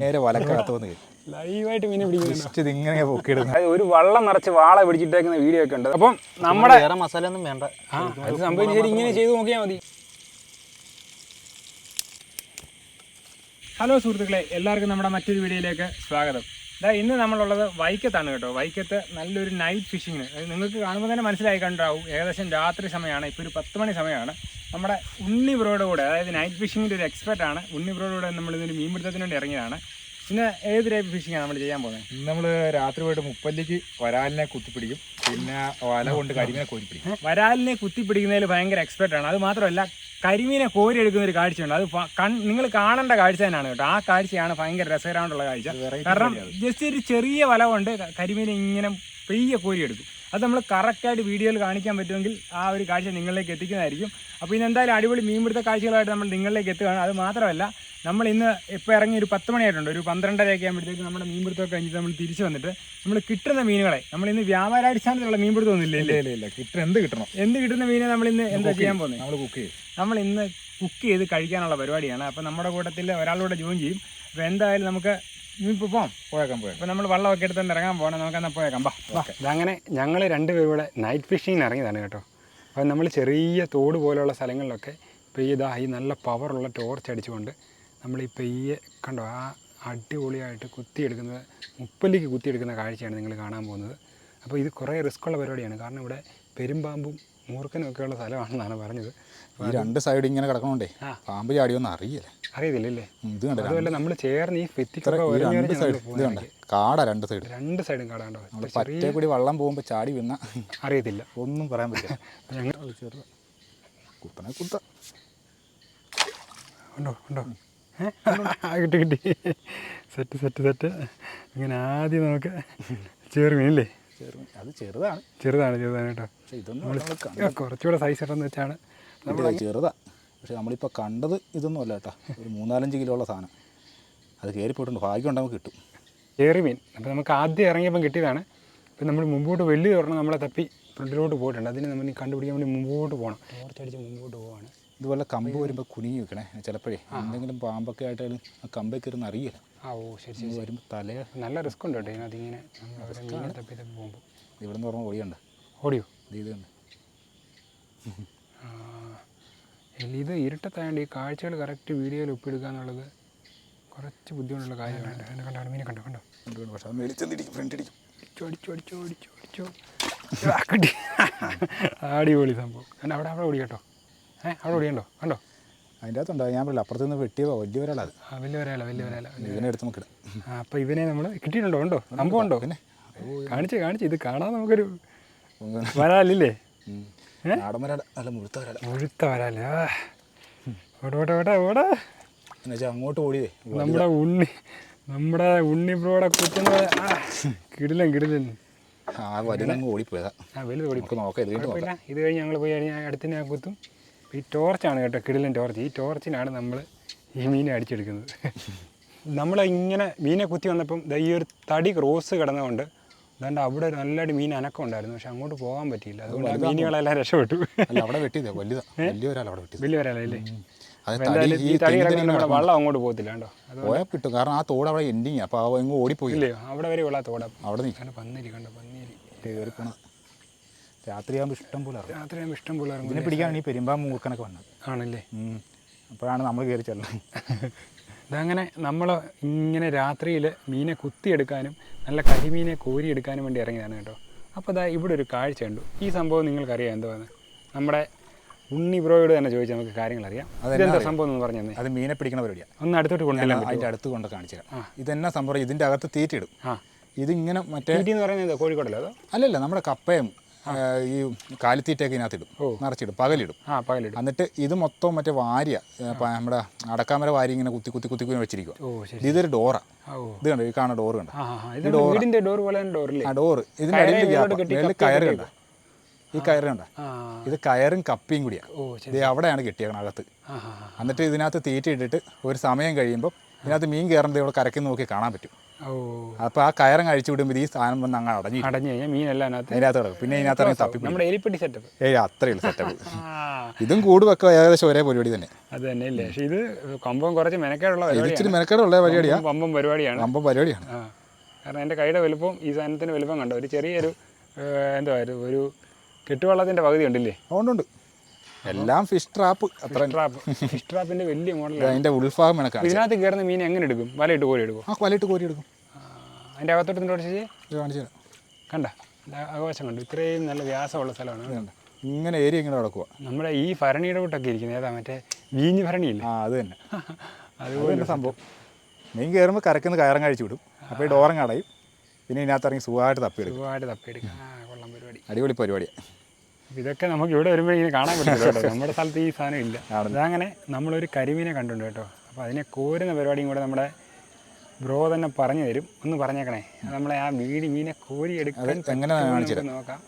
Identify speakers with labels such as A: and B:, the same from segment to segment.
A: നേരെ വലക്കകത്ത് വന്ന് കയറി.
B: ലൈവായിട്ട് മീനെ
A: ഇതിങ്ങനെ പൊക്കിയിടുന്നു.
B: ഒരു വള്ളം നിറച്ച് വാള പിടിച്ചിട്ടേക്കുന്ന വീഡിയോ ഒക്കെ ഉണ്ട്. അപ്പം നമ്മുടെ
C: വേറെ മസാല ഒന്നും വേണ്ട
B: അത് സംഭവം ശരി ഇങ്ങനെ ചെയ്തു നോക്കിയാൽ മതി. ഹലോ സുഹൃത്തുക്കളെ എല്ലാവർക്കും നമ്മുടെ മറ്റൊരു വീഡിയോയിലേക്ക് സ്വാഗതം. ഇതാ ഇന്ന് നമ്മളുള്ളത് വൈക്കത്താണ് കേട്ടോ. വൈക്കത്ത് നല്ലൊരു നൈറ്റ് ഫിഷിങ്ങിന് നിങ്ങൾക്ക് കാണുമ്പോൾ തന്നെ മനസ്സിലായി കണ്ടാവും. ഏകദേശം രാത്രി സമയമാണ്. ഇപ്പോൾ ഒരു പത്ത് മണി സമയമാണ്. നമ്മുടെ ഉണ്ണി ബ്രോയുടെ കൂടെ അതായത് നൈറ്റ് ഫിഷിങ്ങിന്റെ ഒരു എക്സ്പെർട്ട് ആണ്. ഉണ്ണി ബ്രോയുടെ കൂടെ നമ്മൾ ഇതിന് മീൻപിടുത്തത്തിന് വേണ്ടി ഇറങ്ങിയതാണ്. പിന്നെ ഏത് ടൈപ്പ് ആണ് നമ്മൾ ചെയ്യാൻ പോകുന്നത്?
A: നമ്മൾ രാത്രി പോയിട്ട് മുപ്പല്ലിക്ക് വരാലിനെ കുത്തിപ്പിടിക്കും. പിന്നെ വല കൊണ്ട് കരിമീനെ കോരിപ്പിടിക്കും.
B: വരാലിനെ കുത്തിപ്പിടിക്കുന്നതിൽ ഭയങ്കര എക്സ്പെർട്ട് ആണ്. അത് മാത്രമല്ല കരിമീനെ കോരി എടുക്കുന്ന ഒരു കാഴ്ചയുണ്ട്. അത് നിങ്ങൾ കാണേണ്ട കാഴ്ച തന്നെയാണ് കേട്ടോ. ആ കാഴ്ചയാണ് ഭയങ്കര രസകരമായിട്ടുള്ള കാഴ്ച. കാരണം ജസ്റ്റ് ഒരു ചെറിയ വല കൊണ്ട് കരിമീനെ ഇങ്ങനെ പെയ്യെ കോരി എടുക്കും അത് നമ്മൾ കറക്റ്റായിട്ട് വീഡിയോയിൽ കാണിക്കാൻ പറ്റുമെങ്കിൽ ആ ഒരു കാഴ്ച നിങ്ങളിലേക്ക് എത്തിക്കുന്നതായിരിക്കും. അപ്പോൾ ഇന്ന് എന്തായാലും അടിപൊളി മീൻപിടുത്ത കാഴ്ചകളായിട്ട് നമ്മൾ നിങ്ങളിലേക്ക് എത്തുകയാണ്. അത് മാത്രമല്ല നമ്മൾ ഇന്ന് ഇപ്പോൾ ഇറങ്ങി ഒരു പത്ത് മണിയായിട്ടുണ്ട്. ഒരു പന്ത്രണ്ടരയൊക്കെ ആകുമ്പോഴത്തേക്ക് നമ്മുടെ മീൻപിടുത്തമൊക്കെ കഴിഞ്ഞിട്ട് നമ്മൾ തിരിച്ചു വന്നിട്ട് നമ്മൾ കിട്ടുന്ന മീനുകളെ നമ്മൾ ഇന്ന് വ്യാപാരാടിസ്ഥാനത്തിലുള്ള മീൻപിടുത്തം ഒന്നും ഇല്ല
A: ഇല്ല ഇല്ല ഇല്ല. കിട്ടും എന്ത് കിട്ടണം?
B: എന്ത് കിട്ടുന്ന മീനെ നമ്മൾ ഇന്ന് എന്താ ചെയ്യാൻ പോകുന്നത്
A: നമ്മൾ കുക്ക് ചെയ്യും.
B: നമ്മൾ ഇന്ന് കുക്ക് ചെയ്ത് കഴിക്കാനുള്ള പരിപാടിയാണ്. അപ്പോൾ നമ്മുടെ കൂട്ടത്തിൽ ഒരാളൂടെ ജോയിൻ ചെയ്യും. അപ്പോൾ എന്തായാലും നമുക്ക് ഇപ്പോൾ നമ്മൾ വള്ളമൊക്കെ എടുത്തുകൊണ്ട് ഇറങ്ങാൻ പോകണം നമുക്ക് എന്നാൽ പോയേക്കാം ബാ അങ്ങനെ ഞങ്ങൾ രണ്ടുപേരും ഇവിടെ നൈറ്റ് ഫിഷിങ്ങിന് ഇറങ്ങിയതാണ് കേട്ടോ. അപ്പോൾ നമ്മൾ ചെറിയ തോട് പോലെയുള്ള സ്ഥലങ്ങളിലൊക്കെ പെയ്യതാ ഈ നല്ല പവറുള്ള ടോർച്ച് അടിച്ചുകൊണ്ട് നമ്മൾ ഈ പെയ്യെ കണ്ടോ ആ അടിപൊളിയായിട്ട് കുത്തിയെടുക്കുന്നത് മുപ്പല്ലിക്ക് കുത്തിയെടുക്കുന്ന കാഴ്ചയാണ് നിങ്ങൾ കാണാൻ പോകുന്നത്. അപ്പോൾ ഇത് കുറേ റിസ്ക്കുള്ള പരിപാടിയാണ്. കാരണം ഇവിടെ പെരുമ്പാമ്പും മൂർഖനും ഒക്കെയുള്ള സ്ഥലമാണെന്നാണ് പറഞ്ഞത്.
A: ഈ രണ്ട് സൈഡ് ഇങ്ങനെ കിടക്കണോണ്ടേ പാമ്പ് ചാടിയൊന്നും അറിയില്ല.
B: അറിയത്തില്ലല്ലേ?
A: ഉം, ഇത്
B: അതുമല്ല നമ്മൾ ചേർന്ന് ഈ
A: രണ്ട് സൈഡ് ഇത് കണ്ട? കാടാ രണ്ട് സൈഡ്
B: രണ്ട് സൈഡും
A: കാടാണ്ടോ? പറ്റേ കൂടി വള്ളം പോകുമ്പോൾ ചാടി വീണ
B: അറിയത്തില്ല.
A: ഒന്നും പറയാൻ പറ്റില്ല.
B: ഞങ്ങൾ
A: കുത്തനെ കുത്ത.
B: ഉണ്ടോ? ഉണ്ടോ? കിട്ടി കിട്ടി. Set set set. ഇങ്ങനെ ആദ്യം നമുക്ക് ചേർ
A: ചെറു അത് ചെറുതാണ്.
B: ചെറുതാണ് ചെറുതാണ് കേട്ടോ.
A: പക്ഷേ ഇതൊന്നും
B: കുറച്ചുകൂടെ സൈസ് ഇട്ടെന്ന് വെച്ചാണ്
A: നമ്മൾ ചെറുതാ. പക്ഷെ നമ്മളിപ്പോൾ കണ്ടത് ഇതൊന്നും അല്ല കേട്ടോ. ഒരു മൂന്നാലഞ്ച് കിലോ ഉള്ള സാധനം. അത് കയറിപ്പോയിട്ടുണ്ട് ഭാഗ്യം നമുക്ക് കിട്ടും.
B: ചെറുമീൻ അപ്പോൾ നമുക്ക് ആദ്യം ഇറങ്ങിയപ്പം കിട്ടിയതാണ്. ഇപ്പം നമ്മൾ മുമ്പോട്ട് വെള്ളി തുറന്ന് നമ്മളെ തപ്പി ഫ്രണ്ടിലോട്ട് പോയിട്ടുണ്ട്. അതിന് നമ്മൾ കണ്ടുപിടിക്കാൻ വേണ്ടി മുമ്പോട്ട് പോകണം കുറച്ചടിച്ച് മുമ്പോട്ട് പോവാണ്.
A: ഇതുപോലെ കമ്പ് വരുമ്പോൾ കുനിഞ്ഞ് വെക്കണേ ചിലപ്പോഴേ എന്തെങ്കിലും പാമ്പൊക്കെ ആയിട്ടാലും ആ കമ്പേ കയറുന്ന അറിയില്ല.
B: ആ ഓ ശരി
A: വരുമ്പോൾ തല
B: നല്ല റിസ്ക് ഉണ്ട് കേട്ടോ അതിങ്ങനെ പോകുമ്പോൾ
A: ഇവിടെ നിന്ന് പറഞ്ഞ ഓടിയുണ്ട്.
B: ഓടിയോ?
A: ഇത് ഇത് കണ്ട്
B: ഇത് ഇരുട്ടത്തായതുകൊണ്ട് ഈ കാഴ്ചകൾ കറക്റ്റ് വീഡിയോയിൽ ഒപ്പിടുക എന്നുള്ളത് കുറച്ച് ബുദ്ധിമുട്ടുള്ള കാര്യമാണ്. എന്നെ കണ്ടോ മീനെ കണ്ടോ കണ്ടോ?
A: കണ്ടുകൊണ്ട് പക്ഷെ അത് മേടിച്ചെന്നിടിക്കും ഫ്രണ്ട് അടിക്കും
B: അടിച്ചോ അടിച്ചോ അടിച്ചോ അടിച്ചോ അടിച്ചോ. ആ, കിട്ടി അടിപൊളി സംഭവം. അവിടെ അവിടെ ഓടി കേട്ടോ. ഏ അവിടെ ഓടിയണ്ടോ? കണ്ടോ?
A: അതിന്റെ അകത്തുണ്ടോ. ഞാൻ പറയില്ല അപ്പുറത്ത് നിന്ന് വെട്ടിയതോ വലിയ ഒരാളത്.
B: ആ വലിയ ഒരാളാ വലിയ ഒരാളാ.
A: ഇവനെ എടുത്ത് നോക്കിടാം
B: ആ അപ്പം ഇവനെ നമ്മൾ കിട്ടിയിട്ടുണ്ടോ? ഉണ്ടോ സംഭവം ഉണ്ടോ?
A: പിന്നെ.
B: കാണിച്ചേ കാണിച്ചേ. ഇത് കാണാൻ നമുക്കൊരു വരാലില്ലേ?
A: മുഴുത്ത വരാല.
B: മുഴുത്ത വരാൽ. ഓടെ ഓടെ
A: അങ്ങോട്ട് ഓടിയേ
B: നമ്മുടെ ഉണ്ണി നമ്മുടെ ഉണ്ണി ബ്രോടെ കിടിലൻ കിടിലൻ.
A: ആ വലുതങ്ങ് ഓടിപ്പോയതാ.
B: ആ വലുത്
A: ഓടിപ്പോ നോക്കാം ഇത് കഴിഞ്ഞ്
B: ഞങ്ങൾ പോയി കഴിഞ്ഞാൽ അടുത്തിന് കുത്തും. ഈ ടോർച്ചാണ് കേട്ടോ കിടിലൻ ടോർച്ച് ഈ ടോർച്ചിനാണ് നമ്മൾ ഈ മീനെ അടിച്ചെടുക്കുന്നത്. നമ്മൾ ഇങ്ങനെ മീനെ കുത്തി വന്നപ്പം ഈ ഒരു തടി ക്രോസ് കിടന്നതുകൊണ്ട് അതുകൊണ്ട് അവിടെ ഒരു നല്ലൊരു മീൻ അനക്കം ഉണ്ടായിരുന്നു പക്ഷെ അങ്ങോട്ട് പോകാൻ പറ്റിയില്ല. അതുകൊണ്ട് ആ മീനുകളെല്ലാം രക്ഷപ്പെട്ടു.
A: അല്ല അവിടെ വെട്ടിയതേ വലിയ ഒരാൾ അവിടെ വെട്ടിയത്.
B: വലിയ വരാലല്ലേ
A: അത് തടി
B: എന്തായാലും
A: ഈ
B: തടി കിടക്കുന്ന വള്ളം അങ്ങോട്ട് പോകത്തില്ല കേട്ടോ
A: പോയാൽ കിട്ടും. കാരണം ആ തോട് അവിടെ എൻഡിങ് അപ്പോൾ ആ എങ്ങ് ഓടിപ്പോയി.
B: ഇല്ലയോ? അവിടെ വരെ ഉള്ള തോടാ.
A: അവിടെ നിൽക്കണ്ട
B: പന്നിരിക്കണ്ട പന്നിരി കണ്ട? പന്നേരി.
A: കയറി പോണത് രാത്രിയാകുമ്പോൾ ഇഷ്ടം പോലെ അറിയാം
B: രാത്രിയാകുമ്പോൾ ഇഷ്ടം പോലെ ഇറങ്ങും
A: ഇതിനെ പിടിക്കാൻ ഈ പെരുമ്പാമ്പ് മൂർക്കനൊക്കെ വന്നത്.
B: ആണല്ലേ?
A: അപ്പോഴാണ് നമ്മൾ കയറി ചെല്ലുന്നത്
B: ഇതങ്ങനെ നമ്മൾ ഇങ്ങനെ രാത്രിയിൽ മീനെ കുത്തിയെടുക്കാനും നല്ല കരിമീനെ കോരിയെടുക്കാനും വേണ്ടി ഇറങ്ങിയതാണ് കേട്ടോ. അപ്പോൾ അതാ ഇവിടെ ഒരു കാഴ്ച ഉണ്ട് ഈ സംഭവം നിങ്ങൾക്കറിയാം എന്തുവാന്ന്? നമ്മുടെ ഉണ്ണി ബ്രോയോട് തന്നെ ചോദിച്ചാൽ നമുക്ക് കാര്യങ്ങൾ അറിയാം? എന്താ സംഭവം എന്ന് പറഞ്ഞു
A: അത് മീനെ പിടിക്കണ പരിപാടിയാണ്
B: ഒന്ന് അടുത്തോട്ട് കൊണ്ടല്ല
A: അതിന്റെ അടുത്ത് കൊണ്ട് കാണിച്ചു ഇത് ഇതെന്നാ സംഭവം? ഇതിന്റെ അകത്ത് തീറ്റിടും
B: ആ.
A: ഇതിങ്ങനെ മറ്റേ
B: തീറ്റി എന്ന് പറയുന്നത് കോഴിക്കോടല്ലോ അതോ?
A: അല്ലല്ല നമ്മുടെ കപ്പയും. ഈ കാലിത്തീറ്റയൊക്കെ ഇതിനകത്തിടും നിറച്ചിടും പകലിടും.
B: പകലിടും.
A: എന്നിട്ട് ഇത് മൊത്തം മറ്റേ വാരിയ നമ്മുടെ അടക്കാമര വാരി ഇങ്ങനെ കുത്തി കുത്തി കുത്തി കുത്തി വെച്ചിരിക്കുക
B: ശരി
A: ഇതൊരു ഡോറാ. ഇത് കണ്ടോ ഈ കാണുന്ന ഡോറ് കണ്ടോ? ഡോറ്.
B: ഇതിന്റെ
A: അടിയിൽ കയറ് കണ്ട? ഈ കയറ് കണ്ട? ഇത് കയറും കപ്പിയും കൂടിയാ. ഇത് അവിടെയാണ് കിട്ടിയേക്കണം അകത്ത്. എന്നിട്ട് ഇതിനകത്ത് തീറ്റ ഇട്ടിട്ട് ഒരു സമയം കഴിയുമ്പോൾ ഇതിനകത്ത് മീൻ കയറുന്നത് ഇവിടെ കരക്കി നോക്കി കാണാൻ പറ്റും. അപ്പോൾ ആ കയറും കഴിച്ചു വിടുമ്പോൾ ഈ സാധനം വന്ന് അങ്ങ് അടഞ്ഞു
B: അടഞ്ഞു കഴിഞ്ഞാൽ മീനെല്ലാം അതിനകത്ത്
A: അതിനകത്ത് കിടക്കും. പിന്നെ ഇതിനകത്ത് തപ്പി
B: നമ്മുടെ എലിപ്പെട്ടി സെറ്റപ്പ്
A: ഏയ് അത്രയുള്ള സെറ്റപ്പ് ഇതും കൂട് വെക്കുക ഏകദേശം ഒരേ പരിപാടി തന്നെ.
B: അത് തന്നെ ഇല്ലേ? പക്ഷേ ഇത് കമ്പം കുറച്ച് മെനക്കേടുള്ള
A: ഇച്ചിരി മെനക്കേടുള്ള പരിപാടിയാണ്
B: കമ്പം പരിപാടിയാണ്.
A: അമ്പം പരിപാടിയാണ്.
B: കാരണം എന്റെ കൈയുടെ വലുപ്പം ഈ സാധനത്തിന്റെ വലുപ്പം കണ്ടോ? ഒരു ചെറിയൊരു എന്താ ഒരു ഒരു കെട്ടുവള്ളത്തിന്റെ പകുതി ഉണ്ടല്ലേ?
A: അതുകൊണ്ടുണ്ട് എല്ലാം ഫിഷ് ട്രാപ്പ് അത്ര
B: ട്രാപ്പ് ഫിഷ് ട്രാപ്പിന്റെ വലിയ മോഡൽ
A: അതിന്റെ ഉൾഭാഗം ഇണക്കാം
B: ഇതിനകത്ത് കയറുന്ന മീൻ എങ്ങനെ എടുക്കും? വലയിട്ട് കോരി എടുക്കും
A: ആ വലയിട്ട് കോരി എടുക്കും.
B: അതിന്റെ അകത്തോട്ട് നിന്നോട് ചേച്ചി
A: കാണിച്ചു തരാം.
B: കണ്ട. ആഘോഷം കണ്ടു. ഇത്രയും നല്ല വ്യാസമുള്ള സ്ഥലമാണ്.
A: കണ്ടോ? ഇങ്ങനെ ഏരിയ ഇങ്ങനെ കിടക്കുക
B: നമ്മുടെ ഈ ഭരണിയുടെ കൂട്ടൊക്കെ ഇരിക്കുന്നത് ഏതാ മറ്റേ വീഞ്ഞ് ഭരണിയില്ല?
A: ആ അത് തന്നെ.
B: അത്
A: അത് തന്നെ സംഭവം. മീൻ കയറുമ്പോൾ കരക്കുന്ന കയറം കഴിച്ചു വിടും. അപ്പോൾ ഈ ഡോറം കടയും പിന്നെ ഇതിനകത്ത് ഇറങ്ങി സുഖമായിട്ട് തപ്പിയെടുക്കും.
B: സുഖമായിട്ട് തപ്പിയെടുക്കാം. ആ കൊള്ളാം പരിപാടി.
A: അടിപൊളി പരിപാടിയാണ്
B: ഇതൊക്കെ നമുക്ക് ഇവിടെ വരുമ്പോൾ ഇങ്ങനെ കാണാൻ പറ്റില്ല കേട്ടോ. നമ്മുടെ സ്ഥലത്ത് ഈ സാധനം ഇല്ല? അതങ്ങനെ നമ്മളൊരു കരിമീനെ കണ്ടുണ്ട് കേട്ടോ. അപ്പോൾ അതിനെ കോരുന്ന പരിപാടിയും കൂടെ നമ്മുടെ ബ്രോ തന്നെ പറഞ്ഞു തരും. ഒന്ന് പറഞ്ഞേക്കണേ. നമ്മളെ ആ മീടി മീനെ കോരി എടുക്കാൻ
A: എങ്ങനെ കാണിച്ചു
B: നോക്കാം.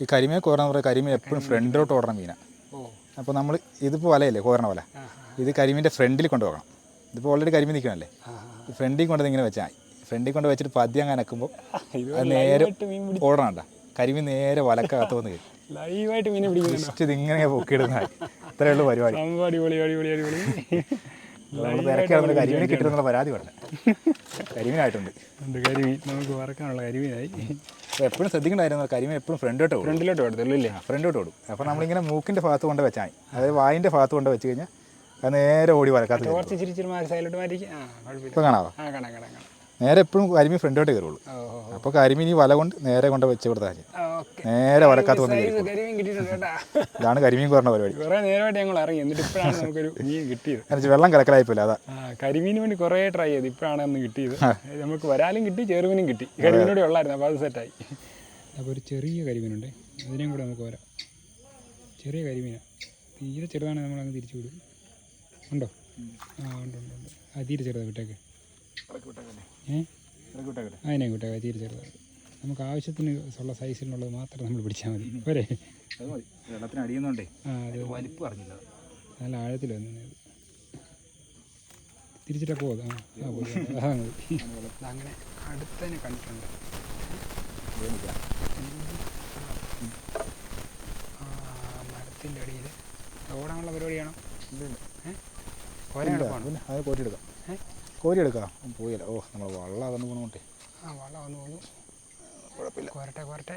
A: ഈ കരിമീനെ കോരണം പറയുക കരിമീൻ എപ്പോഴും ഫ്രണ്ടിലോട്ട് ഓടണം മീനാണ്
B: ഓ.
A: അപ്പോൾ നമ്മൾ ഇതിപ്പോൾ വലയല്ലേ കോരണ വല? ഇത് കരിമീന്റെ ഫ്രണ്ടിൽ കൊണ്ടുപോകണം. ഇതിപ്പോൾ ഓൾറെഡി കരിമീൻ നിൽക്കണല്ലേ? ഫ്രണ്ടിൽ കൊണ്ടത് ഇങ്ങനെ വെച്ചാൽ ഫ്രണ്ടിൽ കൊണ്ട് വെച്ചിട്ട് പദ്യം അങ്ങനെ നക്കുമ്പോൾ
B: ഇത്
A: അത് നേരെ
B: ഓടണം
A: ഓടണണ്ട കരിമീൻ നേരെ വലക്കകത്ത് വന്ന് കയറും
B: ലൈവായിട്ട് മീനെ
A: പിടിക്കുന്നത് ഇത് ഇങ്ങനെ പൊക്കിയിടുന്ന ഇത്രയേ ഉള്ളൂ പരിപാടി. നമ്മൾ തിരക്കി നടന്ന് കരിമീനെ കിട്ടുന്നുള്ള പരാതി പറഞ്ഞത് കരിമീനായിട്ടുണ്ട്.
B: കരിമീൻ. നമുക്ക് വറക്കാനുള്ള കരിമീനായി.
A: എപ്പോഴും ശ്രദ്ധിക്കണ്ടായിരുന്നു കരിമീൻ എപ്പോഴും ഫ്രണ്ടിലോട്ട് ഓടും.
B: ഫ്രണ്ടിലോട്ട് കൊടുത്തുള്ളൂ ഇല്ലേ
A: ഫ്രണ്ടിലോട്ട് ഓടും. അപ്പോൾ നമ്മളിങ്ങനെ മൂക്കിന്റെ ഭാഗത്ത് കൊണ്ട് വെച്ചാൽ അതായത് വായിന്റെ ഭാഗത്ത് കൊണ്ട് വെച്ച് കഴിഞ്ഞാൽ അത് നേരെ ഓടി
B: വരക്കാത്ത
A: ഇപ്പോൾ കാണാവോ?
B: കാണാം കാണാം കാണാം.
A: നേരെ എപ്പോഴും കരിമീൻ ഫ്രണ്ടിലോട്ട് കയറുള്ളൂ. അപ്പോൾ കരിമീൻ ഈ വല കൊണ്ട് നേരെ കൊണ്ട് വെച്ച് കൊടുത്താൽ മതി. നേരെ വലക്കാത്ത വന്ന് ഇതാണ് കരിമീൻ കുറഞ്ഞ പരിപാടി.
B: കുറേ നേരമായിട്ട് ഞങ്ങൾ ഇറങ്ങി. എന്നിട്ട് ഇപ്പോഴാണ് നമുക്കൊരു മീൻ കിട്ടിയത്.
A: എന്നുവെച്ചാൽ വെള്ളം കലക്കലായിപ്പോയില്ല അതാ.
B: കരിമീന് വേണ്ടി കുറേ ട്രൈ ചെയ്ത്. ഇപ്പോഴാണ് അന്ന് കിട്ടിയത്. നമുക്ക് വരാലും കിട്ടി ചെറുമീനും കിട്ടി. കരിമീനോടെ ഉള്ളായിരുന്നു അപ്പോൾ അത് സെറ്റായി അപ്പോൾ ഒരു ചെറിയ കരിമീനുണ്ട്. അതിനെയും കൂടെ നമുക്ക് വരാം. ചെറിയ കരിമീനാണ് തീരെ ചെറുതാണ് നമ്മളങ്ങ് തിരിച്ചു വിടും. ഉണ്ടോ? ആ ഉണ്ട് ഉണ്ട് ഉണ്ട്. ആ തീരെ ചെറുതാണ് വിട്ടേക്ക്. ഏ അതിനെ വിട്ടേക്ക് തീർച്ചയായിട്ടും നമുക്ക് ആവശ്യത്തിന് ഉള്ള സൈസിലുള്ളത് മാത്രം നമ്മൾ പിടിച്ചാൽ മതി. പോരെ.
A: വെള്ളത്തിന് അടിയുന്നുണ്ടേ.
B: ആ അത്.
A: വലിപ്പ് അറിഞ്ഞില്ല
B: നല്ല ആഴത്തിൽ വന്നു. തിരിച്ചിട്ടൊക്കെ പോകും ആ പോയി അതാ മതി. അങ്ങനെ അടുത്തതിനെ കണ്ടിട്ടുണ്ട്. ആ മരത്തിന്റെ അടിയിൽ ഓടാനുള്ള പരിപാടിയാണോ? കോരി
A: എടുക്കാം.
B: കോരി
A: എടുക്കാം. പോയില്ല. ഓ നമ്മൾ വള്ളം അകന്ന് പോകണോട്ടെ
B: ആ വള്ളം വന്നു പോന്നു കുഴപ്പമില്ല. കോരട്ടെ കോരട്ടെ.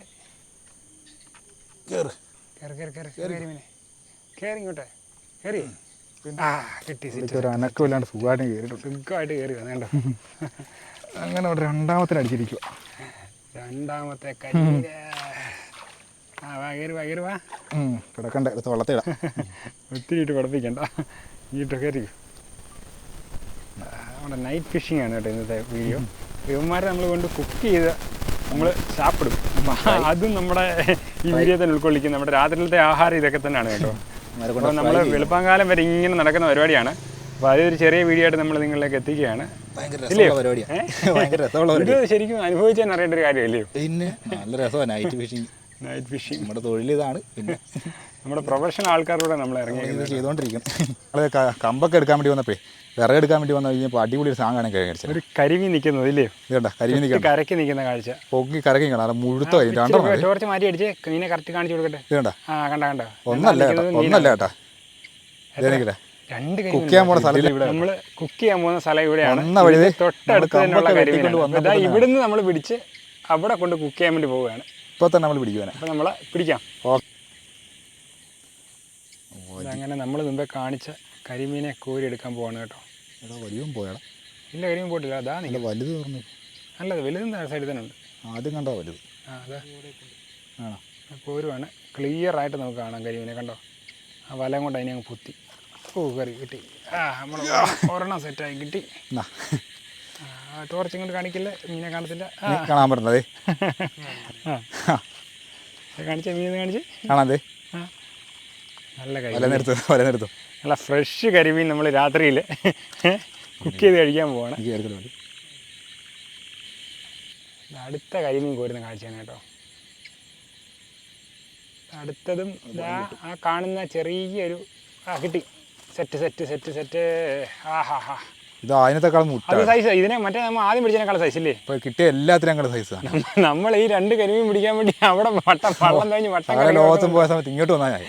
A: കയറ്
B: കയറി കയറി കയറി കയറി മീനെ. കയറി ഇങ്ങോട്ടെ. കയറി ആ കിട്ടി
A: ഒരു അനക്കമില്ലാണ്ട് സുഖമായിട്ട് കയറിയിട്ടുണ്ട്
B: സുഖമായിട്ട് കയറി വന്നേണ്ട
A: അങ്ങനെ ഒരു രണ്ടാമത്തെ അടിച്ചിരിക്കുക
B: രണ്ടാമത്തെ കരിമീന് ആ വാ കയറി വാ കയറി വാ.
A: കിടക്കണ്ട എടുത്ത് വെള്ളത്തിടാം
B: ഒത്തിരി ഇട്ട് പഠിപ്പിക്കണ്ട ഇങ്ങോട്ട് കയറി നമ്മുടെ നൈറ്റ് ഫിഷിംഗ് ആണ് കേട്ടോ ഇന്നത്തെ വീഡിയോ ഇവന്മാരെ നമ്മൾ കൊണ്ട് കുക്ക് ചെയ്ത് നമ്മൾ ചാപ്പിടും. അപ്പം അതും നമ്മുടെ ഈ വീഡിയോ തന്നെ ഉൾക്കൊള്ളിക്കും നമ്മുടെ രാത്രിയിലത്തെ ആഹാരം ഇതൊക്കെ തന്നെയാണ് കേട്ടോ. അപ്പോൾ നമ്മൾ വെളുപ്പാങ്കാലം വരെ ഇങ്ങനെ നടക്കുന്ന പരിപാടിയാണ്. അപ്പോൾ അതൊരു ചെറിയ വീഡിയോ ആയിട്ട് നമ്മൾ നിങ്ങളിലേക്ക് എത്തിക്കുകയാണ്. ഇത് ശരിക്കും അനുഭവിച്ചാൽ അറിയേണ്ട ഒരു കാര്യമല്ലേ
A: പിന്നെ നല്ല രസമാണ് നൈറ്റ് ഫിഷിങ്
B: നൈറ്റ് ഫിഷിംഗ്
A: നമ്മുടെ തൊഴിൽ ഇതാണ് പിന്നെ.
B: നമ്മുടെ പ്രൊഫഷണൽ ആൾക്കാരോടെ നമ്മൾ ഇറങ്ങി
A: ചെയ്തുകൊണ്ടിരിക്കും നമ്മൾ കമ്പൊക്കെ എടുക്കാൻ വേണ്ടി വന്നപ്പോഴേ വിറക് എടുക്കാൻ വേണ്ടി വന്നു കഴിഞ്ഞപ്പോൾ അടിപൊളി ഒരു സാധനം കഴിച്ചത്
B: ഒരു കരിമീൻ നിൽക്കുന്നത് ഇല്ലേ?
A: ഇത് കണ്ട കരിമീൻ നിൽക്കുന്നത്
B: കരയ്ക്ക് നിൽക്കുന്ന കാഴ്ച.
A: പൊക്കി കരക്കി കാണാം അത് മുഴുത്ത കഴിഞ്ഞു
B: ചോർച്ച മാറ്റി അടിച്ച് മീനെ കറക്റ്റ് കാണിച്ചു കൊടുക്കട്ടെ.
A: ഇത് കണ്ട
B: ആ കണ്ട കണ്ട.
A: ഒന്നല്ല ഒന്നല്ല കേട്ടാ. ഇതെനിക്കിടെ
B: രണ്ട്
A: കുക്ക് ചെയ്യാൻ പോകുന്ന സ്ഥലത്ത് ഇവിടെ
B: നമ്മൾ കുക്ക് ചെയ്യാൻ പോകുന്ന സ്ഥലം ഇവിടെയാണ്. തൊട്ടടുത്ത്
A: നമ്മൾ
B: തന്നെയുള്ള ഇതാ ഇവിടുന്ന് നമ്മൾ പിടിച്ച് അവിടെ കൊണ്ട് കുക്ക് ചെയ്യാൻ വേണ്ടി പോവുകയാണ്.
A: ഇപ്പോൾ തന്നെ നമ്മൾ പിടിക്കുവാനെ
B: അപ്പോൾ നമ്മളെ പിടിക്കാം. അങ്ങനെ നമ്മൾ മുമ്പേ കാണിച്ച കരിമീനെ കോരി എടുക്കാൻ പോവാണ് കേട്ടോ.
A: എടാ വലിയും പോയാടാ.
B: ഇല്ല കരിമീൻ പോയിട്ടില്ല. അതാ നീ
A: വലുത് തുറന്നു
B: അല്ല വലുതും സൈഡിൽ തന്നെ ഉണ്ട്.
A: ആദ്യം കണ്ടോ വലുത്?
B: ആ അതാ.
A: ആണോ?
B: കോരുവാണ് ക്ലിയർ ആയിട്ട് നമുക്ക് കാണാം കരിമീനെ കണ്ടോ? ആ വലം കൊണ്ട് അതിനെ അങ്ങ് പുത്തി. ഓ കറി കിട്ടി. ആ നമ്മൾ ഒരെണ്ണം സെറ്റായി കിട്ടി. ടോർച്ച് കൊണ്ട് കാണിക്കില്ല? മീനെ കാണത്തില്ല.
A: കാണാൻ പറ്റുന്നത്.
B: കാണിച്ച മീൻ കാണിച്ച്.
A: കാണാതെ.
B: നല്ല കരിമീൻ.
A: നിർത്തും വല നിർത്തും.
B: നല്ല ഫ്രഷ് കരിമീൻ നമ്മൾ രാത്രിയിൽ കുക്ക് ചെയ്ത് കഴിക്കാൻ പോവാണ്. അടുത്ത കരിമീൻ കോരുന്ന കാഴ്ചയാണ് കേട്ടോ. അടുത്തതും ആ കാണുന്ന ചെറിയൊരു ആ കിട്ടി. Set set set set. ആ ഹാ ഹാ.
A: ഇത് അതിനത്തെക്കാളും മുട്ട
B: അത് സൈസ് ഇതിനെ മറ്റേ നമ്മൾ ആദ്യം പിടിച്ചതിനേക്കാൾ സൈസ് ഇല്ലേ?
A: ഇപ്പൊ കിട്ടിയ എല്ലാത്തിനും സൈസ് സൈസാണ്
B: നമ്മൾ ഈ രണ്ട് കരിമീൻ പിടിക്കാൻ വേണ്ടി അവിടെ വട്ടം വള്ളം കഴിഞ്ഞ് വട്ടം
A: അങ്ങനെ ലോകത്തും പോയ സമയത്ത് ഇങ്ങോട്ട് വന്നാൽ ഞാൻ.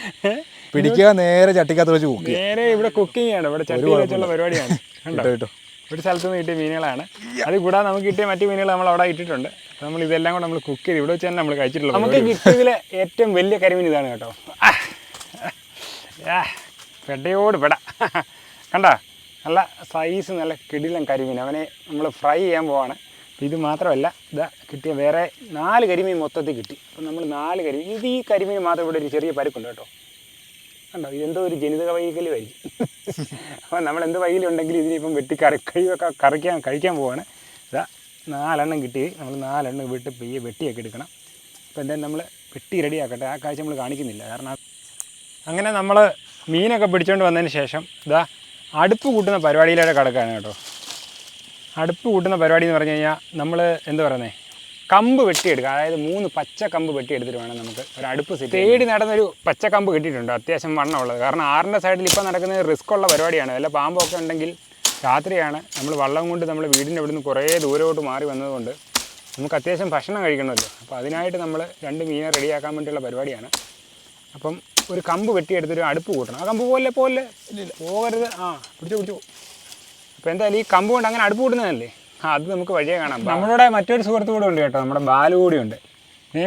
A: പിടിക്കുക നേരെ ചട്ടിക്കകത്ത് വെച്ച് കുക്ക്
B: നേരെ ഇവിടെ കുക്കിംഗ് ആണ്. ഇവിടെ ചട്ടി വെച്ചുള്ള പരിപാടിയാണ്.
A: കേട്ടോ
B: ഒരു സ്ഥലത്ത് നിന്ന് കിട്ടിയ മീനുകളാണ്. അത് കൂടാതെ നമുക്ക് കിട്ടിയ മറ്റു മീനുകൾ നമ്മൾ അവിടെ ഇട്ടിട്ടുണ്ട്. നമ്മൾ ഇതെല്ലാം കൂടെ നമ്മൾ കുക്ക് ചെയ്ത് ഇവിടെ വെച്ച് തന്നെ നമ്മൾ കഴിച്ചിട്ടുള്ളത് നമുക്ക് കിട്ടിയതിലെ ഏറ്റവും വലിയ കരിമീൻ ഇതാണ് കേട്ടോ. പെടയോട് പെട. കണ്ട? നല്ല സൈസ് നല്ല കിടിലം കരിമീൻ. അവനെ നമ്മൾ ഫ്രൈ ചെയ്യാൻ പോവാണ്. ഇത് മാത്രമല്ല ഇതാ കിട്ടിയ വേറെ നാല് കരിമീൻ മൊത്തത്തിൽ കിട്ടി. അപ്പോൾ നമ്മൾ നാല് കരിമീൻ ഇത് ഈ കരിമീൻ മാത്രം ഇവിടെ ഒരു ചെറിയ പരുക്കുണ്ട് കേട്ടോ. കണ്ടോ? ഇതെന്തോ ഒരു ജനിതക വൈകല്യമായിരിക്കും. അപ്പോൾ നമ്മൾ എന്ത് വൈകല്യമുണ്ടെങ്കിലും ഇതിനിപ്പം വെട്ടി കറി കഴിവൊക്കെ കറിക്കാൻ കഴിക്കാൻ പോവാണ്. ഇതാ നാലെണ്ണം കിട്ടി. നമ്മൾ നാലെണ്ണം വിട്ട് പെയ്യെ വെട്ടിയൊക്കെ എടുക്കണം. അപ്പോൾ എന്തായാലും നമ്മൾ വെട്ടി റെഡിയാക്കട്ടെ ആ കാഴ്ച നമ്മൾ കാണിക്കുന്നില്ല. കാരണം അങ്ങനെ നമ്മൾ മീനൊക്കെ പിടിച്ചുകൊണ്ട് വന്നതിന് ശേഷം ഇതാ അടുപ്പ് കൂട്ടുന്ന പരിപാടിയിലൂടെ കിടക്കുകയാണ് കേട്ടോ. അടുപ്പ് കൂട്ടുന്ന പരിപാടി എന്ന് പറഞ്ഞു കഴിഞ്ഞാൽ നമ്മൾ എന്ത് പറയുന്നത് കമ്പ് വെട്ടിയെടുക്കുക. അതായത് മൂന്ന് പച്ച കമ്പ് വെട്ടിയെടുത്തിട്ട് വേണം നമുക്ക് ഒരു അടുപ്പ് സെറ്റ് തേടി നടന്നൊരു പച്ച കമ്പ് കിട്ടിയിട്ടുണ്ട്. അത്യാവശ്യം വണ്ണമുള്ളത് കാരണം ആറിന്റെ സൈഡിൽ ഇപ്പോൾ നടക്കുന്ന റിസ്ക് ഉള്ള പരിപാടിയാണ്. അല്ല പാമ്പൊക്കെ ഉണ്ടെങ്കിൽ രാത്രിയാണ് നമ്മൾ വള്ളം കൊണ്ട് നമ്മൾ വീടിന്റെ അവിടുന്ന് കുറേ ദൂരോട്ട് മാറി വന്നതുകൊണ്ട് നമുക്ക് അത്യാവശ്യം ഭക്ഷണം കഴിക്കണമല്ലോ. അപ്പോൾ അതിനായിട്ട് നമ്മൾ രണ്ട് മീനെ റെഡിയാക്കാൻ വേണ്ടിയുള്ള പരിപാടിയാണ്. അപ്പം ഒരു കമ്പ് വെട്ടിയെടുത്തൊരു അടുപ്പ് കൂട്ടണം. ആ കമ്പ് പോലെ പോലെ പോകരുത്. ആ പിടിച്ചു പിടിച്ചു. അപ്പോൾ എന്തായാലും ഈ കമ്പ് കൊണ്ട് അങ്ങനെ അടുപ്പ് കൂട്ടുന്നതല്ലേ? ആ അത് നമുക്ക് വഴിയേ കാണാം. നമ്മളുടെ മറ്റൊരു സുഹൃത്ത് കൂടെ ഉണ്ട് കേട്ടോ നമ്മുടെ ബാലു കൂടി ഉണ്ട്. ഏ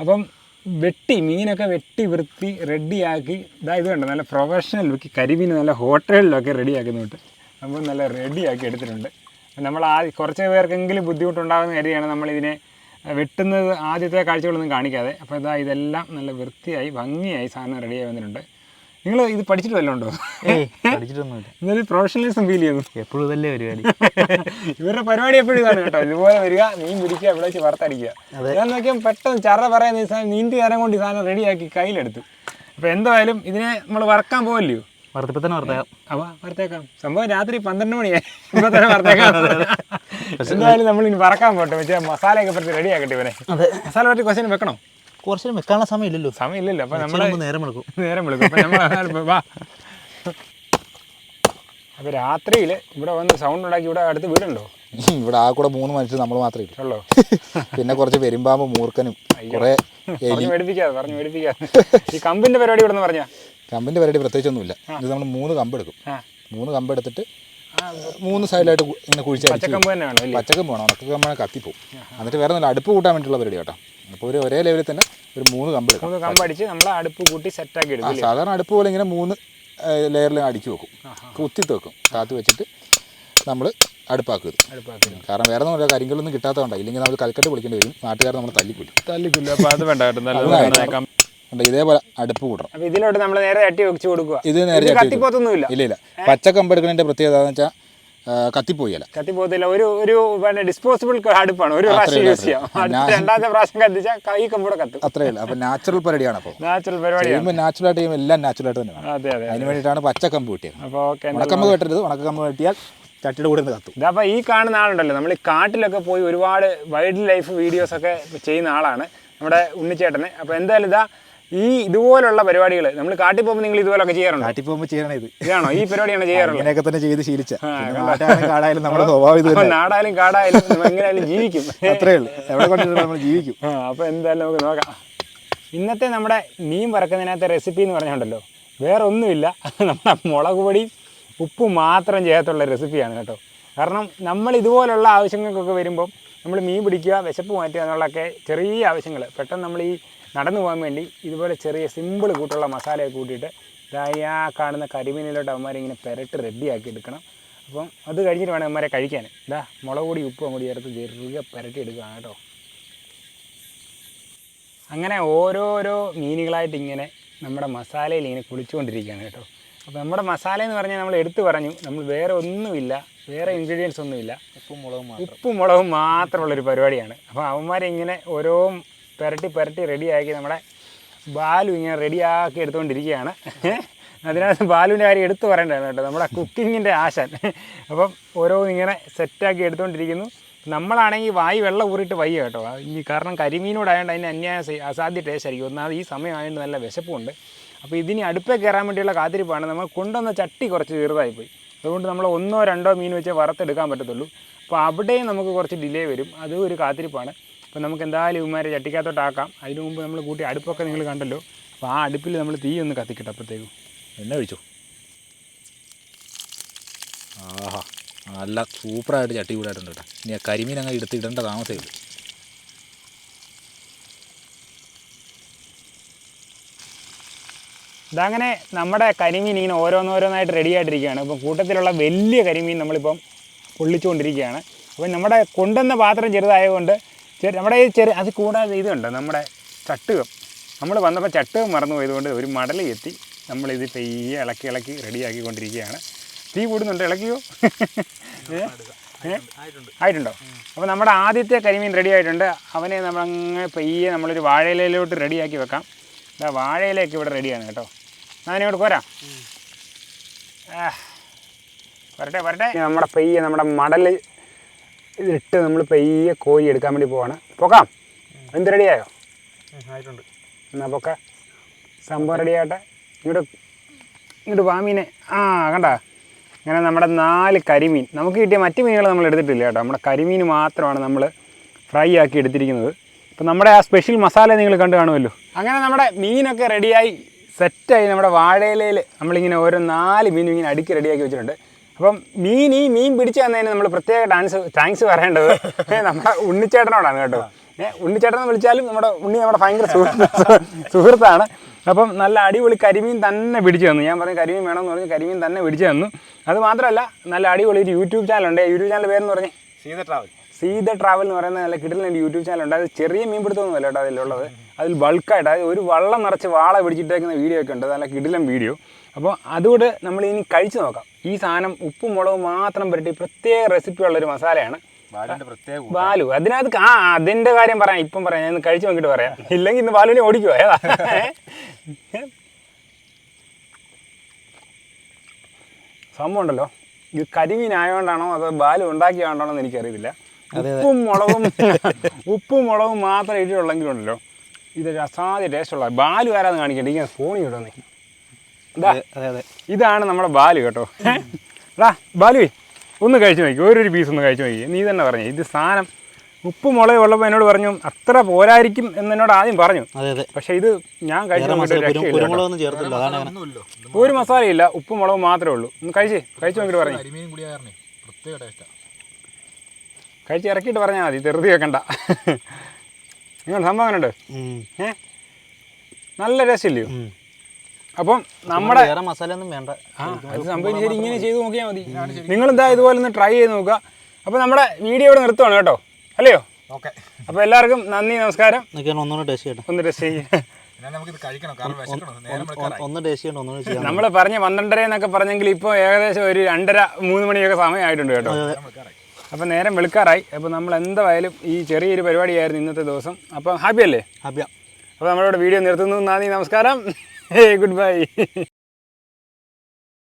B: അപ്പം വെട്ടി മീനൊക്കെ വെട്ടി വൃത്തി റെഡിയാക്കി ഇതാ ഇത് കണ്ടോ നല്ല പ്രൊഫഷണൽ ലുക്ക് കരിമീൻ നല്ല ഹോട്ടലിലൊക്കെ റെഡിയാക്കുന്നുണ്ട് നമ്മൾ നല്ല റെഡിയാക്കി എടുത്തിട്ടുണ്ട്. നമ്മൾ ആ കുറച്ച് പേർക്കെങ്കിലും ബുദ്ധിമുട്ടുണ്ടാകുന്ന കാര്യമാണ് നമ്മളിതിനെ വെട്ടുന്നത് ആദ്യത്തെ കാഴ്ചകളൊന്നും കാണിക്കാതെ. അപ്പോൾ ഇതാ ഇതെല്ലാം നല്ല വൃത്തിയായി ഭംഗിയായി സാധനം റെഡിയായി വന്നിട്ടുണ്ട്. നിങ്ങൾ ഇത് പഠിച്ചിട്ട് വല്ലതും ഉണ്ടോ?
A: പഠിച്ചിട്ടൊന്നുമില്ല.
B: ഇന്നൊരു പ്രൊഫഷണലിസം ഫീൽ ചെയ്തു
A: എപ്പോഴും ഇതല്ലേ പരിപാടി.
B: ഇവരുടെ പരിപാടി എപ്പോഴും ഇതാണ് കേട്ടോ. ഇതുപോലെ വരിക മീൻ പിടിക്കുക ഇവിടെ വെച്ച് വറുത്തടിക്കുക. ഞാൻ നോക്കിയാൽ പെട്ടെന്ന് ചറ പറയുന്ന ഈ സാധനം നീന്തി നേരം കൊണ്ട് ഈ സാധനം റെഡിയാക്കി കയ്യിലെടുത്തു. അപ്പോൾ എന്തായാലും ഇതിനെ നമ്മൾ വറക്കാൻ പോവല്ലയോ?
A: വറുത്തപ്പോൾ തന്നെ വറുത്തേക്കാം
B: അപ്പോൾ വറുത്തേക്കാം സംഭവം രാത്രി പന്ത്രണ്ട് മണിയായി. ഇപ്പോൾ തന്നെ വറുത്തേക്കാം എന്തായാലും നമ്മൾ ഇനി വറക്കാൻ പോട്ടെ. പക്ഷേ മസാലയൊക്കെ പറ്റി റെഡി ആക്കട്ടെ ഇവനെ.
A: അതെ.
B: മസാല പറ്റി ക്വസ്റ്റ്യൻ വെക്കണോ?
A: കുറച്ച് വെക്കാനുള്ള സമയമില്ലല്ലോ.
B: സമയമില്ലല്ലോ. അപ്പോൾ നമ്മൾ
A: നേരം എടുക്കും
B: നേരം വിളിക്കും. അപ്പോൾ നമ്മൾ വാ. അപ്പോൾ രാത്രിയിൽ ഇവിടെ വന്ന് സൗണ്ട് ഉണ്ടാക്കി ഇവിടെ അടുത്ത് വീടുണ്ടോ?
A: ഇവിടെ ആ കൂടെ മൂന്ന് മനുഷ്യർ നമ്മൾ മാത്രമേ ഉള്ളൂ
B: ഉള്ളോ?
A: പിന്നെ കുറച്ച് പെരുമ്പാമ്പ് മൂർക്കനും കുറേ
B: പറഞ്ഞു മേടിപ്പിക്കാതെ പറഞ്ഞു മേടിപ്പിക്കാതെ. ഈ കമ്പിന്റെ പരിപാടി ഇവിടെ നിന്ന് പറഞ്ഞാ?
A: കമ്പിന്റെ പരിപാടി പ്രത്യേകിച്ചൊന്നുമില്ല. ഇത് നമ്മൾ മൂന്ന് കമ്പ് എടുക്കും മൂന്ന് കമ്പ് എടുത്തിട്ട് മൂന്ന് സൈഡിലായിട്ട് ഇങ്ങനെ കുഴിച്ചടിച്ച്
B: പച്ചക്കമ്പ് പോകണം വേണം
A: വേണം. ഉണക്കക്കമ്പാണ് കത്തിപ്പോവും. എന്നിട്ട് വേറെ നല്ല അടുപ്പ് കൂട്ടാൻ വേണ്ടിയുള്ള പരിപാടി കേട്ടോ. അപ്പോൾ ഒരു ഒരേ ലെവലിൽ തന്നെ ഒരു മൂന്ന് കമ്പ്
B: മൂന്ന് കമ്പ് അടിച്ച് നമ്മൾ അടുപ്പ് കൂട്ടി സെറ്റാക്കി
A: ആ
B: എടുക്കും
A: സാധാരണ അടുപ്പ് പോലെ ഇങ്ങനെ മൂന്ന് ലെയറിൽ അടുക്കി വെക്കും. കുത്തി വെക്കും. കാത്ത് വെച്ചിട്ട് നമ്മൾ അടുപ്പാക്കുക ഇത്. കാരണം വേറെ ഒന്നും കരിങ്കല്ലൊന്നും കിട്ടാത്തതുകൊണ്ടാണ് ഇല്ലെങ്കിൽ നമ്മൾ കൽക്കട്ട് പൊളിക്കേണ്ടി വരും. നാട്ടുകാർ നമ്മൾ തല്ലിക്കൊല്ലും.
B: തല്ലിക്കില്ല. അപ്പോൾ അത് വേണ്ട കേട്ടോ.
A: ഇതേപോലെ അടുപ്പ് കൂട്ടണം
B: അപ്പോൾ ഇതിലോട്ട് നമ്മൾ നേരെ ചട്ടി വെച്ച് കൊടുക്കുക.
A: ഇത് നേരെ
B: കത്തിപ്പോത്തൊന്നുമില്ല.
A: ഇല്ല ഇല്ല. പച്ച കമ്പ് എടുക്കുന്നതിന്റെ പ്രത്യേകത എന്ന് വെച്ചാൽ കത്തിപ്പോയില്ല.
B: കത്തിപ്പോത്തില്ല ഒരു ഒരു പിന്നെ ഡിസ്പോസിബിൾ അടുപ്പാണ്. ഒരു പ്രാവശ്യം യൂസ് ചെയ്യാം. രണ്ടാമത്തെ പ്രാവശ്യം കത്തിച്ചാൽ കൈ കമ്പൂടെ കത്തും.
A: അത്രേ ഉള്ളൂ. അപ്പൊ നാച്ചുറൽ പരിപാടിയാണ് അപ്പോൾ
B: നാച്ചുറൽ പരിപാടി
A: ചെയ്യുമ്പോൾ നാച്ചുറൽ ആയിട്ട് ചെയ്യുമ്പോൾ എല്ലാം നാച്ചുറൽ ആയിട്ട് തന്നെ
B: അതെ അതെ
A: അതിന് വേണ്ടിയിട്ടാണ് പച്ച കമ്പ് കിട്ടിയത്.
B: അപ്പോൾ
A: ഉണക്കമ്പ് കെട്ടരുത്. ഉണക്കമ്പ് കെട്ടിയാൽ ചട്ടിയുടെ കൂടെ നിന്ന് കത്തും.
B: ഇതപ്പോൾ ഈ കാണുന്ന ആളുണ്ടല്ലോ. നമ്മൾ ഈ കാട്ടിലൊക്കെ പോയി ഒരുപാട് വൈൽഡ് ലൈഫ് വീഡിയോസ് ഒക്കെ ചെയ്യുന്ന ആളാണ് നമ്മുടെ ഉണ്ണിച്ചേട്ടന്. അപ്പോൾ എന്തായാലും ഇതാ ഈ ഇതുപോലുള്ള പരിപാടികൾ നമ്മൾ കാട്ടി പോകുമ്പോൾ നിങ്ങൾ ഇതുപോലൊക്കെ ചെയ്യാറുണ്ട്?
A: കാട്ടി പോകുമ്പോൾ ചെയ്യണം ഇത്
B: ഇതാണോ? ഈ പരിപാടിയാണ് ചെയ്യാറുള്ളത്.
A: ഇങ്ങനെയൊക്കെ തന്നെ ചെയ്ത് ശീലിച്ച. കാടായാലും നമ്മുടെ സ്വഭാവം ഇത്
B: നാടായാലും കാടായാലും എങ്ങനെയായാലും ജീവിക്കും.
A: അത്രേ ഉള്ളൂ. എവിടെ കൊണ്ടിട്ട് നമ്മൾ ജീവിക്കും.
B: അപ്പൊ അപ്പോൾ എന്തായാലും നമുക്ക് നോക്കാം. ഇന്നത്തെ നമ്മുടെ മീൻ വറക്കുന്നതിനകത്തെ റെസിപ്പി എന്ന് പറഞ്ഞുണ്ടല്ലോ. വേറെ ഒന്നുമില്ല നമ്മുടെ മുളക് പൊടി ഉപ്പ് മാത്രം ചെയ്യാത്തുള്ള റെസിപ്പിയാണ് കേട്ടോ. കാരണം നമ്മൾ ഇതുപോലുള്ള ആവശ്യങ്ങൾക്കൊക്കെ വരുമ്പം നമ്മൾ മീൻ പിടിക്കുക വിശപ്പ് മാറ്റുക എന്നുള്ളതൊക്കെ ചെറിയ ആവശ്യങ്ങൾ പെട്ടെന്ന് നമ്മൾ ഈ നടന്നു പോകാൻ വേണ്ടി ഇതുപോലെ ചെറിയ സിമ്പിൾ കൂട്ടുള്ള മസാലയൊക്കെ കൂട്ടിയിട്ട് ഇതായി ആ കാണുന്ന കരിമീനിലോട്ട് അവന്മാരെ ഇങ്ങനെ പെരട്ട് റെഡിയാക്കി എടുക്കണം. അപ്പം അത് കഴിഞ്ഞിട്ട് വേണം അവന്മാരെ കഴിക്കാൻ. ഇതാ മുളക് പൊടി ഉപ്പും കൂടി ചേർത്ത് ചെറിയ പെരട്ടി എടുക്കുകയാണ് കേട്ടോ. അങ്ങനെ ഓരോരോ മീനുകളായിട്ട് ഇങ്ങനെ നമ്മുടെ മസാലയിൽ ഇങ്ങനെ കുളിച്ചുകൊണ്ടിരിക്കുകയാണ് കേട്ടോ. അപ്പോൾ നമ്മുടെ മസാല എന്ന് പറഞ്ഞാൽ നമ്മൾ എടുത്തു പറഞ്ഞു. നമ്മൾ വേറെ ഒന്നുമില്ല വേറെ ഇൻഗ്രീഡിയൻസ് ഒന്നുമില്ല.
A: ഉപ്പും മുളകും
B: ഉപ്പും മുളകും മാത്രമുള്ളൊരു പരിപാടിയാണ്. അപ്പോൾ അവന്മാരെ ഇങ്ങനെ ഓരോ പെരട്ടി പെരട്ടി റെഡിയാക്കി നമ്മുടെ ബാലു ഇങ്ങനെ റെഡിയാക്കി എടുത്തുകൊണ്ടിരിക്കുകയാണ് അതിനകത്ത് ബാലുവിന്റെ കാര്യം എടുത്തു പറയേണ്ടതാണ് കേട്ടോ. നമ്മുടെ കുക്കിങ്ങിന്റെ ആശാൻ. അപ്പം ഓരോ ഇങ്ങനെ സെറ്റാക്കി എടുത്തുകൊണ്ടിരിക്കുന്നു നമ്മളാണെങ്കിൽ വായി വെള്ളം ഊറിയിട്ട് വയ്യ കേട്ടോ. ഇനി കാരണം കരിമീനോടായതുകൊണ്ട് അതിന് അന്യായ അസാധ്യ ടേസ്റ്റ് ആയിരിക്കും. ഒന്നാമത് ഈ സമയമായതുകൊണ്ട് നല്ല വിശപ്പുണ്ട്. അപ്പോൾ ഇതിന് അടുപ്പേ കയറാൻ വേണ്ടിയുള്ള കാത്തിരിപ്പാണ്. നമ്മൾ കൊണ്ടുവന്ന ചട്ടി കുറച്ച് ചെറുതായിപ്പോയി. അതുകൊണ്ട് നമ്മൾ ഒന്നോ രണ്ടോ മീൻ വെച്ച് വറുത്തെടുക്കാൻ പറ്റത്തുള്ളൂ. അപ്പോൾ അവിടെയും നമുക്ക് കുറച്ച് ഡിലേ വരും. അതും ഒരു കാത്തിരിപ്പാണ്. അപ്പോൾ നമുക്ക് എന്തായാലും ഇവന്മാരെ ചട്ടിക്കകത്തോട്ടാക്കാം അതിന് മുമ്പ് നമ്മൾ കൂട്ടി അടുപ്പൊക്കെ നിങ്ങൾ കണ്ടല്ലോ. അപ്പോൾ ആ അടുപ്പിൽ നമ്മൾ തീ ഒന്ന് കത്തിക്കട്ടെ അപ്പോഴത്തേക്കും
A: എണ്ണ ഒഴിച്ചു? ആഹാ നല്ല സൂപ്പറായിട്ട് ചട്ടി കൂടായിട്ടുണ്ട് കേട്ടോ. ഇനി ആ കരിമീൻ അങ്ങ് എടുത്ത് ഇടേണ്ട താമസമേ ഉള്ളൂ
B: ഇതങ്ങനെ നമ്മുടെ കരിമീൻ ഇങ്ങനെ ഓരോന്നോരോന്നായിട്ട് റെഡി ആയിട്ടിരിക്കുകയാണ്. ഇപ്പം കൂട്ടത്തിലുള്ള വലിയ കരിമീൻ നമ്മളിപ്പം പൊള്ളിച്ചുകൊണ്ടിരിക്കുകയാണ്. അപ്പം നമ്മുടെ കൊണ്ടുവന്ന പാത്രം ചെറുതായതുകൊണ്ട് ചെറു നമ്മുടെ ഈ ചെറിയ അത് കൂടാതെ ഇതുണ്ട് നമ്മുടെ ചട്ടുകം. നമ്മൾ വന്നപ്പോൾ ചട്ടുകം മറന്നു പോയതുകൊണ്ട് ഒരു മടൽ എത്തി. നമ്മളിത് പെയ്യെ ഇളക്കി ഇളക്കി റെഡിയാക്കിക്കൊണ്ടിരിക്കുകയാണ് തീ കൂടുന്നുണ്ട്? ഇളക്കിയോ? ആയിട്ടുണ്ടോ അപ്പോൾ നമ്മുടെ ആദ്യത്തെ കരിമീൻ റെഡി ആയിട്ടുണ്ട്. അവനെ നമ്മളങ്ങ് പെയ്യെ നമ്മളൊരു വാഴയിലയിലോട്ട് റെഡിയാക്കി വെക്കാം. ഇതാ വാഴയിലേക്ക് ഇവിടെ റെഡിയാണ് കേട്ടോ. ഞാൻ ഇവിടെ പോരാ. വരട്ടെ വരട്ടെ. നമ്മുടെ പെയ്യെ നമ്മുടെ മടൽ ഇതിട്ട് നമ്മൾ പെയ്യെ കോഴി എടുക്കാൻ വേണ്ടി പോവാണ്. പോക്കാം. എന്ത് റെഡിയായോ?
C: ആയിട്ടുണ്ട്.
B: എന്നാൽ പൊക്ക. സംഭവം റെഡിയാകട്ടെ. ഇങ്ങോട്ട് ഇങ്ങോട്ട് വാമീനെ ആ കണ്ട? ഇങ്ങനെ നമ്മുടെ നാല് കരിമീൻ. നമുക്ക് കിട്ടിയ മറ്റ് മീനുകൾ നമ്മൾ എടുത്തിട്ടില്ല കേട്ടോ. നമ്മുടെ കരിമീൻ മാത്രമാണ് നമ്മൾ ഫ്രൈ ആക്കി എടുത്തിരിക്കുന്നത്. അപ്പം നമ്മുടെ ആ സ്പെഷ്യൽ മസാല നിങ്ങൾ കണ്ടു കാണുമല്ലോ. അങ്ങനെ നമ്മുടെ മീനൊക്കെ റെഡിയായി സെറ്റായി നമ്മുടെ വാഴയിലയിൽ നമ്മളിങ്ങനെ ഓരോ നാല് മീനും ഇങ്ങനെ അടുക്കി റെഡിയാക്കി വെച്ചിട്ടുണ്ട്. അപ്പം മീൻ ഈ മീൻ പിടിച്ചു തന്നതിന് നമ്മൾ പ്രത്യേക ഡാൻസ് താങ്ക്സ് പറയേണ്ടത്. നമ്മുടെ ഉണ്ണിച്ചേട്ടനോടാണ് കേട്ടോ. ഏ, ഉണ്ണിച്ചേട്ടൻ എന്ന് വിളിച്ചാലും നമ്മുടെ ഉണ്ണി നമ്മുടെ ഭയങ്കര സുഹൃത്ത് സുഹൃത്താണ്. അപ്പം നല്ല അടിപൊളി കരിമീൻ തന്നെ പിടിച്ചു തന്നു. ഞാൻ പറഞ്ഞു കരിമീൻ വേണമെന്ന് പറഞ്ഞ് കരിമീൻ തന്നെ പിടിച്ചു തന്നു. അത് മാത്രമല്ല നല്ല അടിപൊളി ഒരു യൂട്യൂബ് ചാനലുണ്ട്. യൂട്യൂബ് ചാനൽ പേരെന്ന് പറഞ്ഞു
C: സീത ട്രാവൽ
B: സീത ട്രാവൽ എന്ന് പറയുന്ന നല്ല കിടലിന്റെ യൂട്യൂബ് ചാനലുണ്ട്. അത് ചെറിയ മീൻ പിടുത്തമൊന്നുമല്ല കേട്ടോ അതിലുള്ളത്. അതിൽ ബൾക്കായിട്ട് അതായത് ഒരു വള്ളം നിറച്ച് വാള പിടിച്ചിട്ടേക്കുന്ന വീഡിയോ ഒക്കെ ഉണ്ട്. നല്ല കിടിലം വീഡിയോ അപ്പോൾ അതുകൊണ്ട് നമ്മൾ ഇനി കഴിച്ചു നോക്കാം. ഈ സാധനം ഉപ്പും മുളകും മാത്രം പുരട്ടി പ്രത്യേക റെസിപ്പി ഉള്ളൊരു മസാലയാണ്. ബാലു അതിനകത്ത് ആ അതിന്റെ കാര്യം പറയാം. ഇപ്പം പറയാം. ഞാൻ ഇന്ന് കഴിച്ചു നോക്കിയിട്ട് പറയാം. ഇല്ലെങ്കിൽ ഇന്ന് ബാലുവിനെ ഓടിക്കുവോ ഏതാ സംഭവം ഉണ്ടല്ലോ. ഇത് കരിമീനായോണ്ടാണോ അതോ ബാലു ഉണ്ടാക്കിയതുകൊണ്ടാണോ എന്ന് എനിക്കറിയത്തില്ല. ഉപ്പും മുളകും ഉപ്പും മുളകും മാത്രം ഇട്ടിട്ടുള്ളെങ്കിലുണ്ടല്ലോ. ഇതൊരു അസാധ്യ ടേസ്റ്റുള്ള ബാലു ആരാന്ന് കാണിക്കട്ടെ ഇങ്ങനെ ഫോണി കിട്ടുന്നേ ഇതാ
C: അതെ അതെ
B: ഇതാണ് നമ്മുടെ ബാലു കേട്ടോ. ഡാ ബാലുവേ ഒന്ന് കഴിച്ചു നോക്കി. ഓരോരു പീസ് ഒന്ന് കഴിച്ചു നോക്കി. നീ തന്നെ പറഞ്ഞു ഇത് സാധനം ഉപ്പ് മുളക് ഉള്ളപ്പോൾ എന്നോട് പറഞ്ഞു അത്ര പോരായിരിക്കും എന്ന് എന്നോട് ആദ്യം പറഞ്ഞു.
D: അതെ അതെ.
B: പക്ഷേ ഇത് ഞാൻ കഴിച്ചു
D: മസാല
B: ഒരു മസാലയില്ല ഉപ്പ് മുളക് മാത്രമേ ഉള്ളൂ. ഒന്ന് കഴിച്ചേ കഴിച്ചു നോക്കിട്ട് പറഞ്ഞു. കഴിച്ച് ഇറക്കിയിട്ട് പറഞ്ഞാൽ മതി തെറുതി വെക്കണ്ട. നിങ്ങൾ സംഭവം എങ്ങനെയുണ്ട് ഏ? നല്ല രസം ഇല്ലയോ
D: ഉം.
B: അപ്പം നമ്മുടെ
D: വേറെ മസാല ഒന്നും വേണ്ട
B: അത് സംഭവം ശരി ഇങ്ങനെ ചെയ്ത് നോക്കിയാൽ മതി. നിങ്ങൾ എന്താ ഇതുപോലെ ഒന്ന് ട്രൈ ചെയ്ത് നോക്കുക. അപ്പോൾ നമ്മുടെ വീഡിയോ ഇവിടെ നിർത്തുവാണ് കേട്ടോ. അല്ലയോ?
C: ഓക്കെ.
B: അപ്പോൾ എല്ലാവർക്കും നന്ദി നമസ്കാരം.
D: നമ്മൾ ഒന്നുകൂടെ ടേസ്റ്റ് ചെയ്യട്ടെ.
B: ഒന്ന് ടെസ്റ്റ്
D: ചെയ്യാം.
B: നമ്മൾ പറഞ്ഞ പന്ത്രണ്ടര എന്നൊക്കെ പറഞ്ഞെങ്കിൽ ഇപ്പോൾ ഏകദേശം ഒരു രണ്ടര മൂന്ന് മണിയൊക്കെ സമയമായിട്ടുണ്ട് കേട്ടോ. അപ്പൊ നേരം വെളുക്കാറായി. അപ്പോൾ നമ്മൾ എന്തായാലും ഈ ചെറിയൊരു പരിപാടിയായിരുന്നു ഇന്നത്തെ ദിവസം. അപ്പം ഹാപ്പി അല്ലേ
D: ഹാപ്പിയാ.
B: അപ്പോൾ നമ്മളിവിടെ വീഡിയോ നിർത്തുന്നു. നന്ദി നമസ്കാരം. Good bye